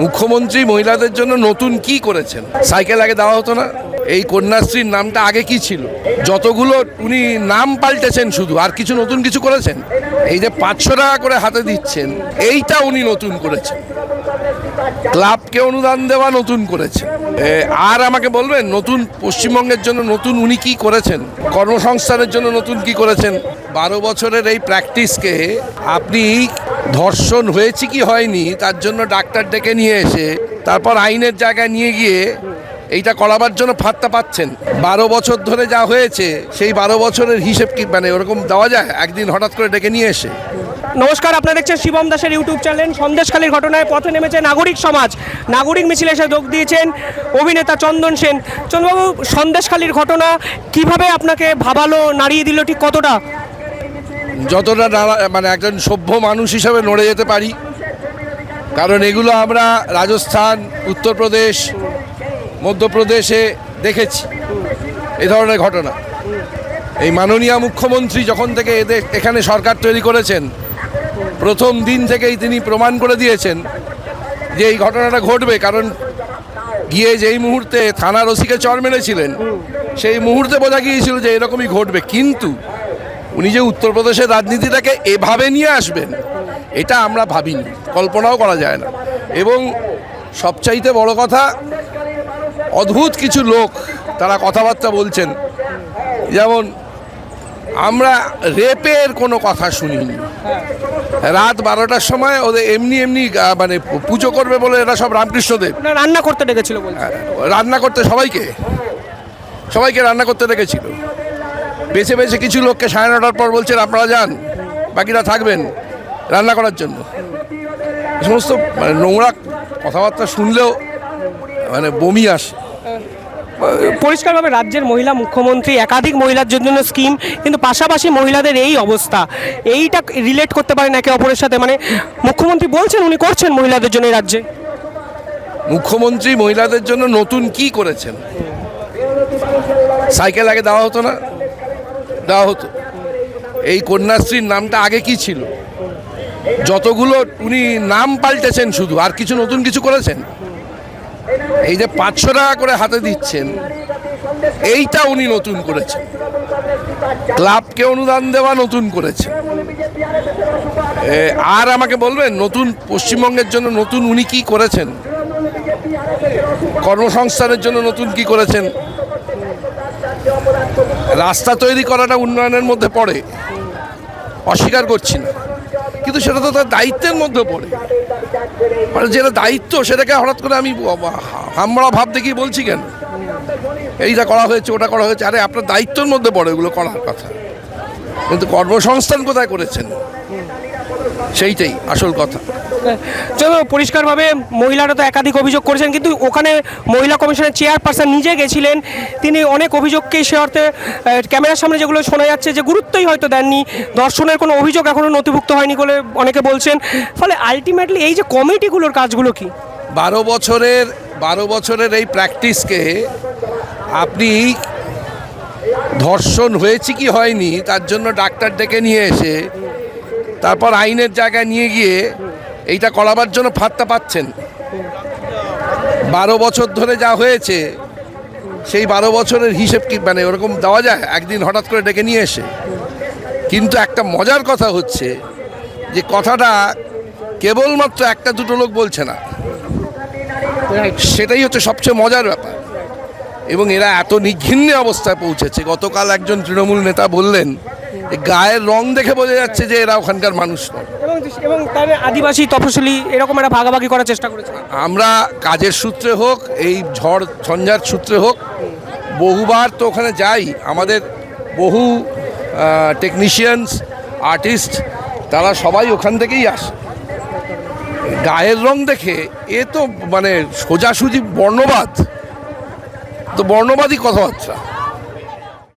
মুখ্যমন্ত্রী মহিলাদের জন্য নতুন কি করেছেন? সাইকেল আগে দেওয়া হতো না? এই কন্যাশ্রীর নামটা আগে কি ছিল? যতগুলো উনি নাম পাল্টেছেন শুধু, আর কিছু নতুন কিছু করেছেন? এই যে পাঁচশো টাকা করে হাতে দিচ্ছেন, এইটা উনি নতুন করেছেন। ক্লাবকে অনুদান দেওয়া নতুন করেছে আর আমাকে বলবেন, নতুন পশ্চিমবঙ্গের জন্য নতুন উনি কি করেছেন? কর্মসংস্থানের জন্য নতুন কি করেছেন? বারো বছরের এই প্র্যাকটিসকে আপনি ধর্ষণ হয়েছে কি হয়নি, তার জন্য ডাক্তার ডেকে নিয়ে এসে তারপর আইনের জায়গায় নিয়ে গিয়ে এইটা করাবার জন্য ফাত্তা পাচ্ছেন। বারো বছর ধরে যা হয়েছে, সেই বারো বছরের হিসেব কি মানে ওরকম দেওয়া যায়? একদিন হঠাৎ করে ডেকে নিয়ে এসে। নমস্কার, আপনারা দেখছেন শিবম দাসের ইউটিউব চ্যানেল। সন্দেশখালীর ঘটনায় পথে নেমেছে নাগরিক সমাজ। নাগরিক মিছিলে এসে যোগ দিয়েছেন অভিনেতা চন্দন সেন। চন্দনবাবু, সন্দেশখালীর ঘটনা কীভাবে আপনাকে ভাবালো, নাড়িয়ে দিল, ঠিক কতটা? যতটা মানে একজন সভ্য মানুষ হিসাবে নড়ে যেতে পারি। কারণ এগুলো আমরা রাজস্থান, উত্তরপ্রদেশ, মধ্যপ্রদেশে দেখেছি। এ ধরনের ঘটনা। এই মাননীয় মুখ্যমন্ত্রী যখন থেকে এদের এখানে সরকার তৈরি করেছেন, প্রথম দিন থেকেই তিনি প্রমাণ করে দিয়েছেন যে এই ঘটনাটা ঘটবে। কারণ গিয়ে যেই মুহূর্তে থানার ওসিকে চর মেরেছিলেন, সেই মুহূর্তে বোঝা গিয়েছিল যে এরকমই ঘটবে। কিন্তু উনি যে উত্তরপ্রদেশের রাজনীতিটাকে এভাবে নিয়ে আসবেন এটা আমরা ভাবিনি কল্পনাও করা যায় না। এবং সবচাইতে বড় কথা অদ্ভুত কিছু লোক তারা কথাবার্তা বলছেন। যেমন আমরা রেপের কোনো কথা শুনিনি। রাত বারোটার সময় ওদের এমনি এমনি মানে পুজো করবে বলে এরা সব রামকৃষ্ণদেব। রান্না করতে ডেকেছিল রান্না করতে সবাইকে সবাইকে রান্না করতে রেখেছিল বেছে বেছে কিছু লোককে সাড়ে নটার পর বলছেন আপনারা যান বাকিরা থাকবেন রান্না করার জন্য। সমস্ত মানে নোংরা কথাবার্তা শুনলেও মানে বমি আসে। পরিষ্কারভাবে রাজ্যের মহিলা মুখ্যমন্ত্রী একাধিক মহিলার জন্য স্কিম কিন্তু পাশাপাশি মহিলাদের এই অবস্থা এইটা রিলেট করতে পারেন একে অপরের সাথে? মানে মুখ্যমন্ত্রী বলছেন উনি করছেন মহিলাদের জন্য রাজ্যে। মুখ্যমন্ত্রী মহিলাদের জন্য নতুন কি করেছেন? সাইকেল আগে দেওয়া হতো না। দেওয়া হতো। এই কন্যাশ্রীর নামটা আগে কি ছিল? যতগুলো উনি নাম পাল্টেছেন শুধু, আর কিছু নতুন কিছু করেছেন? এই যে পাঁচশো টাকা করে হাতে দিচ্ছেন, এইটা উনি নতুন করেছেন। ক্লাবকে অনুদান দেওয়া নতুন করেছে আর আমাকে বলবেন, নতুন পশ্চিমবঙ্গের জন্য নতুন উনি কি করেছেন? কর্মসংস্থানের জন্য নতুন কি করেছেন? রাস্তা তৈরি করাটা উন্নয়নের মধ্যে পড়ে। অস্বীকার করছি না। কিন্তু সেটা তো তার দায়িত্বের মধ্যে পড়ে। মানে যেটা দায়িত্ব সেটাকে হঠাৎ করে আমি হামড়া ভাব দেখিয়ে বলছি কেন? এইটা করা হয়েছে, ওটা করা হয়েছে। আরে আপনার দায়িত্বের মধ্যে পড়ে ওগুলো করার কথা। কিন্তু কর্মসংস্থান কোথায় করেছেন? সেইটাই আসল কথা। চলো পরিষ্কারভাবে মহিলারা তো একাধিক অভিযোগ করেছেন কিন্তু ওখানে মহিলা কমিশনের চেয়ারপারসন নিজে গেছিলেন। তিনি অনেক অভিযোগকে সে অর্থে ক্যামেরার সামনে যেগুলো শোনা যাচ্ছে যে গুরুত্বই হয়তো দেননি দর্শনের কোনো অভিযোগ এখনও নথিভুক্ত হয়নি বলে অনেকে বলছেন। ফলে আলটিমেটলি এই যে কমিটিগুলোর কাজগুলো কি? বারো বছরের বারো বছরের এই প্র্যাকটিসকে আপনি ধর্ষণ হয়েছে কি হয়নি তার জন্য ডাক্তার ডেকে নিয়ে এসে তারপর আইনের জায়গায় নিয়ে গিয়ে এইটা করাবার জন্য ফাত্তা পাচ্ছেন। বারো বছর ধরে যা হয়েছে সেই বারো বছরের হিসেব কি মানে ওরকম দেওয়া যায়? একদিন হঠাৎ করে ডেকে নিয়ে এসে। কিন্তু একটা মজার কথা হচ্ছে যে কথাটা কেবলমাত্র একটা দুটো লোক বলছে না। সেটাই হচ্ছে সবচেয়ে মজার ব্যাপার। এবং এরা এত নিঘিন্ন অবস্থায় পৌঁছেছে। গতকাল একজন তৃণমূল নেতা বললেন গায়ের রং দেখে বোঝা যাচ্ছে যে এরা ওখানকার মানুষ নয়। এবং তার আদিবাসী তপশিলি এরকম একটা ভাগাভাগি করার চেষ্টা করেছে। আমরা কাজের সূত্রে হোক এই ঝড় ঝঞ্ঝার সূত্রে হোক বহুবার তো ওখানে যাই। আমাদের বহু টেকনিশিয়ানস আর্টিস্ট তারা সবাই ওখান থেকেই আসে। গায়ের রং দেখে এ তো মানে সোজাসুজি বর্ণবাদ। তো বর্ণবাদী কথাবার্তা।